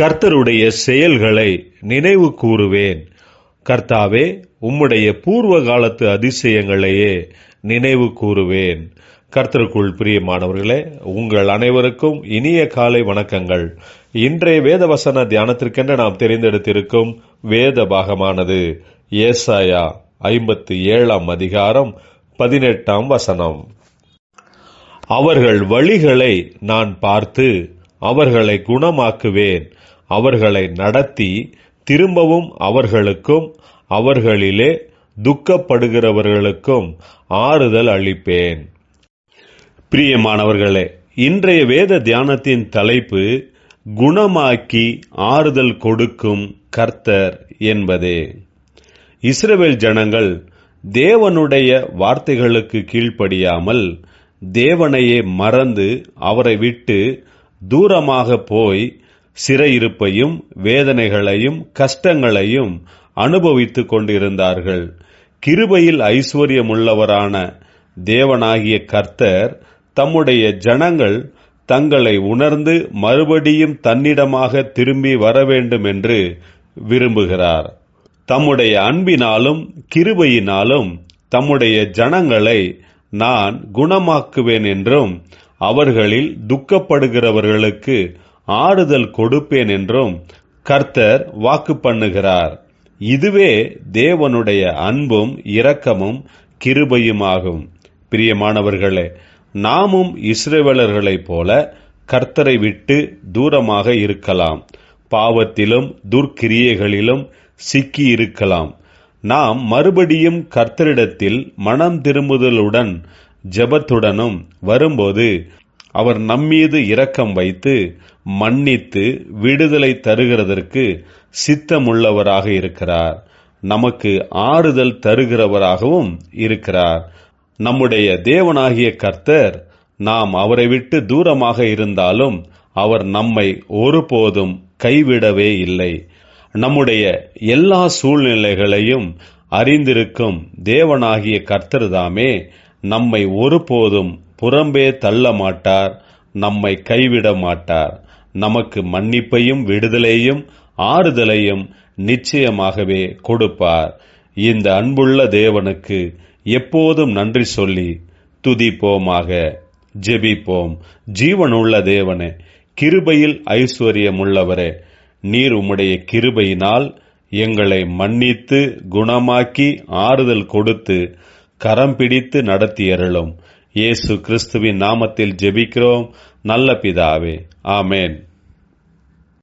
கர்த்தருடைய செயல்களை நினைவு கூறுவேன். கர்த்தாவே உம்முடைய பூர்வ காலத்து அதிசயங்களையே நினைவு கூறுவேன். கர்த்தருக்குள் பிரியமானவர்களே உங்கள் அனைவருக்கும் இனிய காலை வணக்கங்கள். இன்றைய வேதவசன தியானத்திற்கென்று நாம் தெரிந்தெடுத்திருக்கும் வேத பாகமானது ஏசாயா ஐம்பத்தி ஏழாம் அதிகாரம் பதினெட்டாம் வசனம். அவர்கள் வழிகளை நான் பார்த்து அவர்களை குணமாக்குவேன். அவர்களை நடத்தி திரும்பவும் அவர்களுக்கும் அவர்களிலே துக்கப்படுகிறவர்களுக்கும் ஆறுதல் அளிப்பேன். பிரியமானவர்களே இன்றைய வேத தியானத்தின் தலைப்பு குணமாக்கி ஆறுதல் கொடுக்கும் கர்த்தர் என்பதே. இஸ்ரவேல் ஜனங்கள் தேவனுடைய வார்த்தைகளுக்கு கீழ்ப்படியாமல் தேவனையே மறந்து அவரை விட்டு தூரமாக போய் சிறையிருப்பையும் வேதனைகளையும் கஷ்டங்களையும் அனுபவித்துக் கொண்டிருந்தார்கள். கிருபையில் ஐஸ்வர்யமுள்ளவரான தேவனாகிய கர்த்தர் தம்முடைய ஜனங்கள் தங்களை உணர்ந்து மறுபடியும் தன்னிடமாக திரும்பி வர வேண்டும் என்று விரும்புகிறார். தம்முடைய அன்பினாலும் கிருபையினாலும் தம்முடைய ஜனங்களை நான் குணமாக்குவேன் என்றும் அவர்களில் துக்கப்படுகிறவர்களுக்கு ஆறுதல் கொடுப்பேன் என்றும் கர்த்தர் வாக்கு பண்ணுகிறார். இதுவே தேவனுடைய அன்பும் இரக்கமும் கிருபையுமாகும். பிரியமானவர்களே நாமும் இஸ்ரேவலர்களைப் போல கர்த்தரை விட்டு தூரமாக இருக்கலாம். பாவத்திலும் துர்க்கிரியைகளிலும் சிக்கி இருக்கலாம் நாம் மறுபடியும் கர்த்தரிடத்தில் மனம் திரும்புதலுடன் ஜெபத்துடனும் வரும்போது அவர் நம்மீது இரக்கம் வைத்து மன்னித்து விடுதலை தருகிறதற்கு சித்தமுள்ளவராக இருக்கிறார். நமக்கு ஆறுதல் தருகிறவராகவும் இருக்கிறார். நம்முடைய தேவனாகிய கர்த்தர் நாம் அவரை விட்டு தூரமாக இருந்தாலும் அவர் நம்மை ஒருபோதும் கைவிடவே இல்லை. நம்முடைய எல்லா சூழ்நிலைகளையும் அறிந்திருக்கும் தேவனாகிய கர்த்தர்தாமே நம்மை ஒருபோதும் புறம்பே தள்ள மாட்டார் நம்மை கைவிட மாட்டார். நமக்கு மன்னிப்பையும் விடுதலையும் ஆறுதலையும் நிச்சயமாகவே கொடுப்பார். இந்த அன்புள்ள தேவனுக்கு எப்போதும் நன்றி சொல்லி துதிப்போமாக ஜெபிப்போம். ஜீவனுள்ள தேவனே கிருபையில் ஐஸ்வர்யமுள்ளவரே நீர் உம்முடைய கிருபையினால் எங்களை மன்னித்து குணமாக்கி ஆறுதல் கொடுத்து கரம் பிடித்து நடத்தியருளும். இயேசு கிறிஸ்துவின் நாமத்தில் ஜெபிக்கிறோம். நல்ல பிதாவே. ஆமேன்.